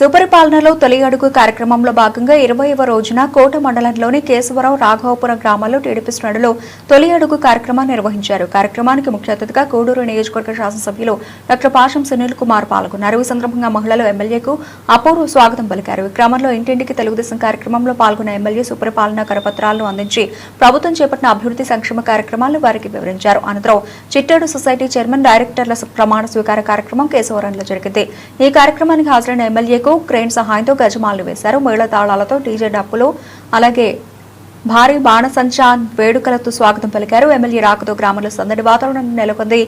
సుపరిపాలనలో తొలి అడుగు కార్యక్రమంలో భాగంగా ఇరవైవ రోజున కోట మండలంలోని కేశవరం రాఘవపురం గ్రామాల్లో టీడీపీ శ్రేణులు తొలి అడుగు కార్యక్రమాన్ని నిర్వహించారు. కార్యక్రమానికి ముఖ్య అతిథిగా కోడూరు నియోజకవర్గ శాసనసభ్యులు డాక్టర్ పాషం సునీల్ కుమార్ పాల్గొన్నారు. ఈ సందర్భంగా మహిళలు ఎమ్మెల్యేకు అపూర్వ స్వాగతం పలికారు. ఈ క్రమంలో ఇంటింటికి తెలుగుదేశం కార్యక్రమంలో పాల్గొన్న ఎమ్మెల్యే సుపరిపాలన కరపత్రాలను అందించి ప్రభుత్వం చేపట్టిన అభివృద్ధి సంక్షేమ కార్యక్రమాలను వారికి వివరించారు. అనంతరం చిట్టేడు సొసైటీ చైర్మన్ డైరెక్టర్ల ప్రమాణ స్వీకార కార్యక్రమం కేశవరంలో జరిగింది. ఈ కార్యక్రమానికి హాజరైన చేసేందుకు క్రేన్ సహాయంతో గజమాలు వేశారు. మహిళా తాళాలతో డీజే డప్పులు అలాగే భారీ బాణసంచా వేడుకలతో స్వాగతం పలికారు. ఎమ్మెల్యే రాకతో గ్రామంలో సందడి వాతావరణం నెలకొంది.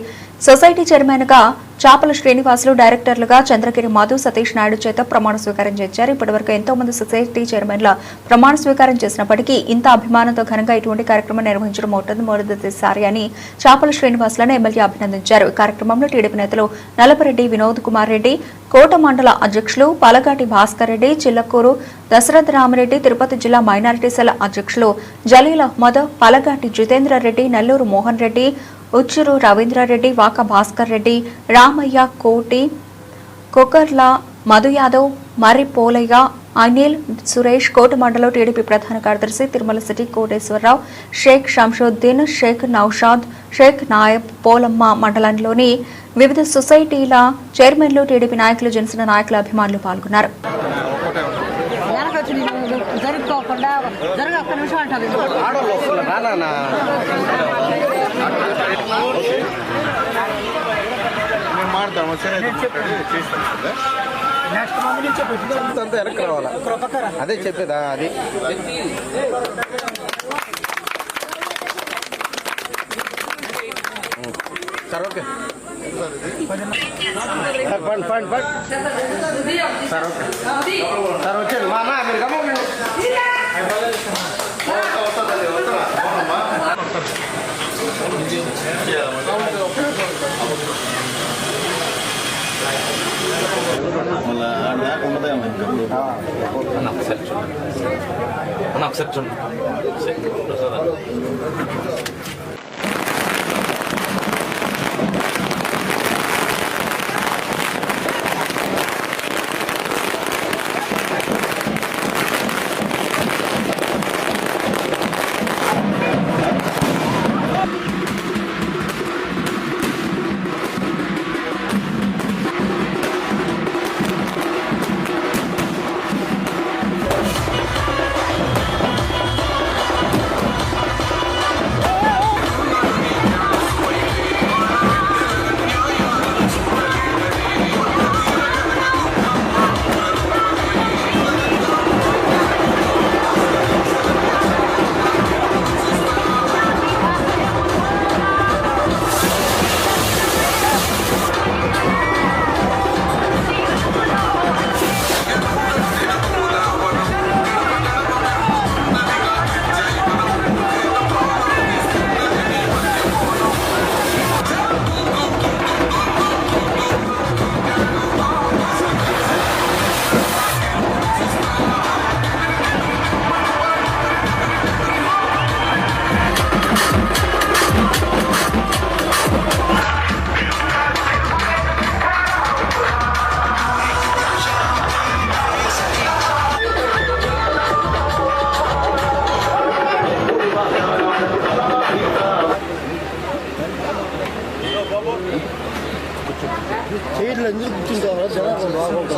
సొసైటీ చైర్మన్గా చాపల శ్రీనివాసులు డైరెక్టర్లుగా చంద్రగిరి మధు సతీష్ నాయుడు చేత ప్రమాణ స్వీకారం చేశారు ఇప్పటివరకు ఎంతో మంది సొసైటీ చైర్మన్ల ప్రమాణ స్వీకారం చేసినప్పటికీ ఇంత అభిమానంతో ఘనంగా ఇటువంటి కార్యక్రమం నిర్వహించడం అవుతుంది. మొదటిసారి అని చాపల శ్రీనివాసులను ఎమ్మెల్యే అభినందించారు. ఈ కార్యక్రమంలో టీడీపీ నేతలు నలపరెడ్డి వినోద్ కుమార్ రెడ్డి కోట మండల అధ్యక్షులు పలగాటి భాస్కర్ రెడ్డి చిల్లకూరు దశరథ రామరెడ్డి తిరుపతి జిల్లా మైనారిటీ సెల్ అధ్యక్షులు జలీల్ అహ్మద్ పలగాటి జితేంద్ర రెడ్డి నెల్లూరు మోహన్ రెడ్డి ఉచ్చురు రవీంద్రారెడ్డి వాక భాస్కర్ రెడ్డి రామయ్య కోటి కొకర్ల మధు యాదవ్ మర్రి పోలయ్య అనిల్ సురేష్ కోట మండలం టీడీపీ ప్రధాన కార్యదర్శి తిరుమల సిటీ కోటేశ్వరరావు షేక్ షంషుద్దీన్ షేక్ నౌషాద్ షేక్ నాయబ్ పోలమ్మ మండలంలోని వివిధ సొసైటీల చైర్మన్లు టీడీపీ నాయకులు జనసేన నాయకుల అభిమానులు పాల్గొన్నారు. అంతా వెనక్కి రావాలా? అదే చెప్పేదా అది? Sir okay. సార్ పండి పండి పండి. Sir okay. సార్ వచ్చేది మా మీరు గమ్మ మళ్ళీ ఆడ ఉండదేమో ఇంకా అన్న ఒకసారి చూడండి అన్న ఒకసారి చూడండి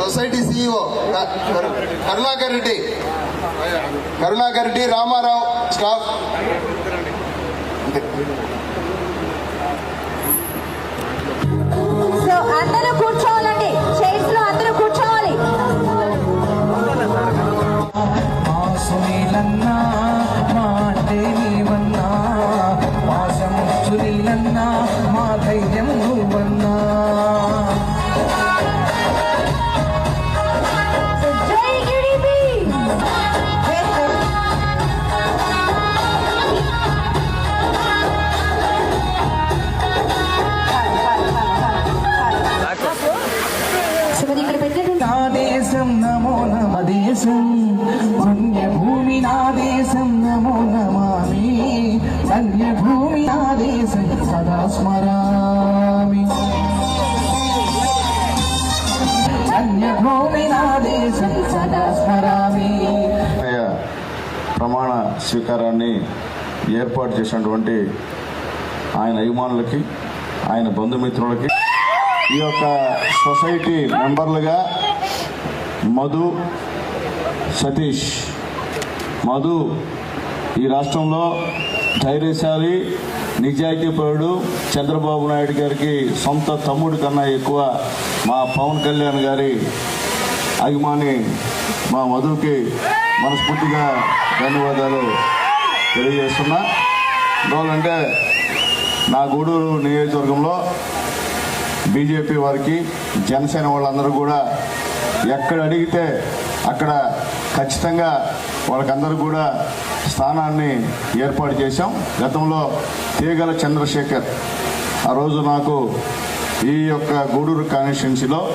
society CEO Karunakar Reddy. Karunakar Reddy Ramarao staff. So అందరూ కూర్చోవాలండి. చైర్స్లో అందరూ కూర్చోవాలి. మా ధైర్యం నువ్వన్నా నా దేశం నమో నమ దేశం. పుణ్యభూమి నా దేశం నమో నమామి ధన్యభూమి నా దేశం సదా స్మరామి. ధన్యభూమి నా ఆదేశం సదా స్మరామి. అయ్యా ప్రమాణ స్వీకారాన్ని ఏర్పాటు చేసినటువంటి ఆయన అభిమానులకి ఆయన బంధుమిత్రులకి ఈ యొక్క సొసైటీ మెంబర్లుగా మధు సతీష్. మధు ఈ రాష్ట్రంలో ధైర్యశాలి నిజాయితీపరుడు చంద్రబాబు నాయుడు గారికి సొంత తమ్ముడు కన్నా ఎక్కువ మా పవన్ కళ్యాణ్ గారి అభిమాని మా మధుకి మనస్ఫూర్తిగా ధన్యవాదాలు తెలియజేస్తున్నా. ఎందువల్లంటే నా గూడూరు నియోజకవర్గంలో బీజేపీ వారికి జనసేన వాళ్ళందరూ కూడా ఎక్కడ అడిగితే అక్కడ ఖచ్చితంగా వాళ్ళకందరూ కూడా స్థానాన్ని ఏర్పాటు చేశాం. గతంలో తీగల చంద్రశేఖర్ ఆ రోజు నాకు ఈ యొక్క గూడూరు కాన్స్టిట్యున్సీలో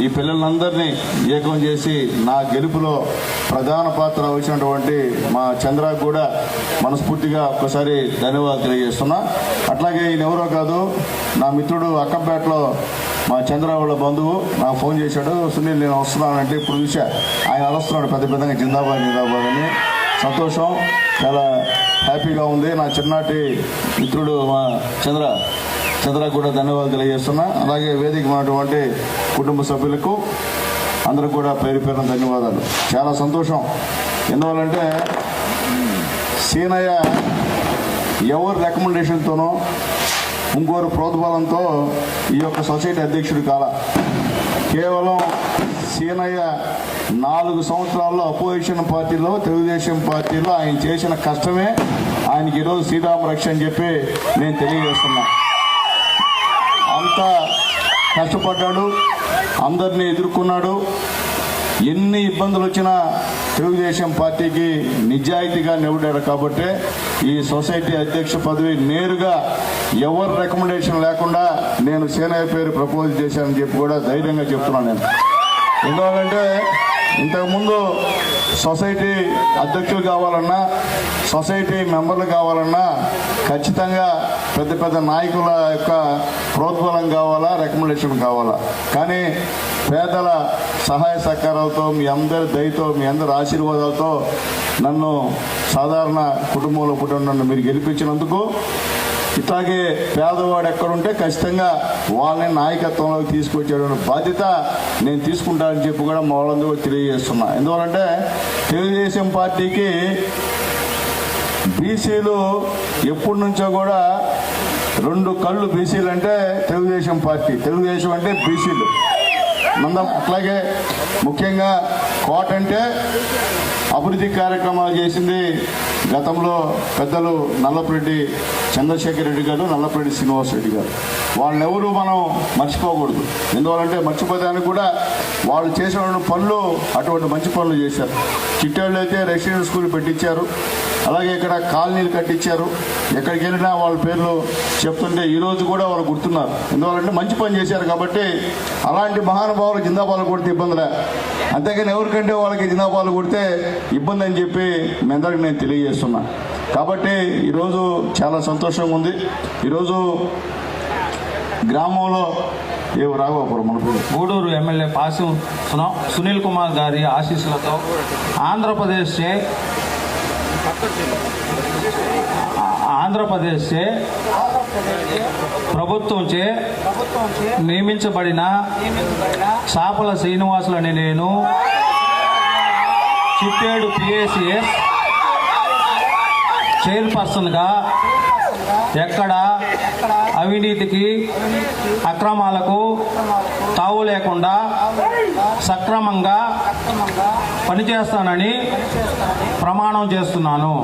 ఈ పిల్లలందరినీ ఏకం చేసి నా గెలుపులో ప్రధాన పాత్ర వహించినటువంటి మా చంద్రకు కూడా మనస్ఫూర్తిగా ఒక్కసారి ధన్యవాదాలు తెలియజేస్తున్నా. అట్లాగే ఈయన ఎవరో కాదు నా మిత్రుడు అక్కంపేటలో మా చంద్ర వాళ్ళ బంధువు నాకు ఫోన్ చేశాడు సునీల్ నేను వస్తున్నానంటే ఇప్పుడు చూసా ఆయన అరుస్తున్నాడు పెద్ద పెద్దగా జిందాబాద్ జిందాబాద్ అని. సంతోషం చాలా హ్యాపీగా ఉంది. నా చిన్నటి మిత్రుడు మా చంద్ర చంద్రకు కూడా ధన్యవాదాలు తెలియజేస్తున్నా. అలాగే వేదిక ఉన్నటువంటి కుటుంబ సభ్యులకు అందరూ కూడా పేరు పేరున ధన్యవాదాలు. చాలా సంతోషం. ఎందువల్లంటే సీనయ్య ఎవరి రికమెండేషన్తోనో ఇంకోరు ప్రోద్బలంతో ఈ యొక్క సొసైటీ అధ్యక్షుడు కాల. కేవలం సీనయ్య నాలుగు సంవత్సరాల్లో అపోజిషన్ పార్టీలో తెలుగుదేశం పార్టీలో ఆయన చేసిన కష్టమే. ఆయనకి ఈరోజు శ్రీరామ రక్ష అని చెప్పి నేను తెలియజేస్తున్నాను కష్టపడ్డాడు అందరినీ ఎదుర్కొన్నాడు. ఎన్ని ఇబ్బందులు వచ్చినా తెలుగుదేశం పార్టీకి నిజాయితీగా నిలబడాడు కాబట్టి ఈ సొసైటీ అధ్యక్ష పదవి నేరుగా ఎవరి రికమెండేషన్ లేకుండా నేను సేనయ్య పేరు ప్రపోజ్ చేశానని చెప్పి కూడా ధైర్యంగా చెప్తున్నాను నేను. ఎందుకంటే ఇంతకుముందు సొసైటీ అధ్యక్షులు కావాలన్నా సొసైటీ మెంబర్లు కావాలన్నా ఖచ్చితంగా పెద్ద పెద్ద నాయకుల యొక్క ప్రోద్బలం కావాలా రికమెండేషన్ కావాలా? కానీ పేదల సహాయ సహకారాలతో మీ అందరి దయతో మీ అందరి ఆశీర్వాదాలతో నన్ను సాధారణ కుటుంబంలో పుట్టిన నన్ను మీరు గెలిపించినందుకు ఇట్లాగే పేదవాడు ఎక్కడుంటే ఖచ్చితంగా వాళ్ళని నాయకత్వంలోకి తీసుకొచ్చేటువంటి బాధ్యత నేను తీసుకుంటానని చెప్పి కూడా మా వాళ్ళందరూ తెలియజేస్తున్నా. ఎందువలంటే తెలుగుదేశం పార్టీకి బీసీలు ఎప్పటి నుంచో కూడా రెండు కళ్ళు బీసీలు అంటే తెలుగుదేశం పార్టీ. తెలుగుదేశం అంటే బీసీలు. మన అట్లాగే ముఖ్యంగా కోట అంటే అభివృద్ధి కార్యక్రమాలు చేసింది గతంలో పెద్దలు నల్లపరెడ్డి చంద్రశేఖర్ రెడ్డి గారు నల్లపరెడ్డి శ్రీనివాస్ రెడ్డి గారు. వాళ్ళెవరూ మనం మర్చిపోకూడదు. ఎందువలంటే మర్చిపోదానికి కూడా వాళ్ళు చేసిన పనులు అటువంటి మంచి పనులు చేశారు. చిట్టేళ్ళు అయితే రెసిడెంట్ స్కూల్ పెట్టించారు. అలాగే ఇక్కడ కాలనీలు కట్టించారు. ఎక్కడికి వెళ్ళినా వాళ్ళ పేర్లు చెప్తుంటే ఈరోజు కూడా వాళ్ళు గుర్తున్నారు. ఎందువల్లంటే మంచి పని చేశారు కాబట్టి అలాంటి మహానుభావులు జిందాబాలు కొడితే ఇబ్బందిలే. అంతేకాని ఎవరికంటే వాళ్ళకి జిందాబాలు కొడితే ఇబ్బంది అని చెప్పి మీ అందరికి నేను తెలియజేస్తున్నా. కాబట్టి ఈరోజు చాలా సంతోషంగా ఉంది. ఈరోజు గ్రామంలో ఏ రాఘవాపురం మనకు గూడూరు ఎమ్మెల్యే పాసం సున- సునీల్ కుమార్ గారి ఆశీస్సులతో ఆంధ్రప్రదేశ్ చే ఆంధ్రప్రదేశ్ చే ప్రభుత్వం చే నియమించబడిన సాపల శ్రీనివాసులని నేను చిట్టేడు పిఏసిఎస్ చైర్పర్సన్గా ఎక్కడ అవినీతికి అక్రమాలకు తావు లేకుండా సక్రమంగా పనిచేస్తానని ప్రమాణం చేస్తున్నాను.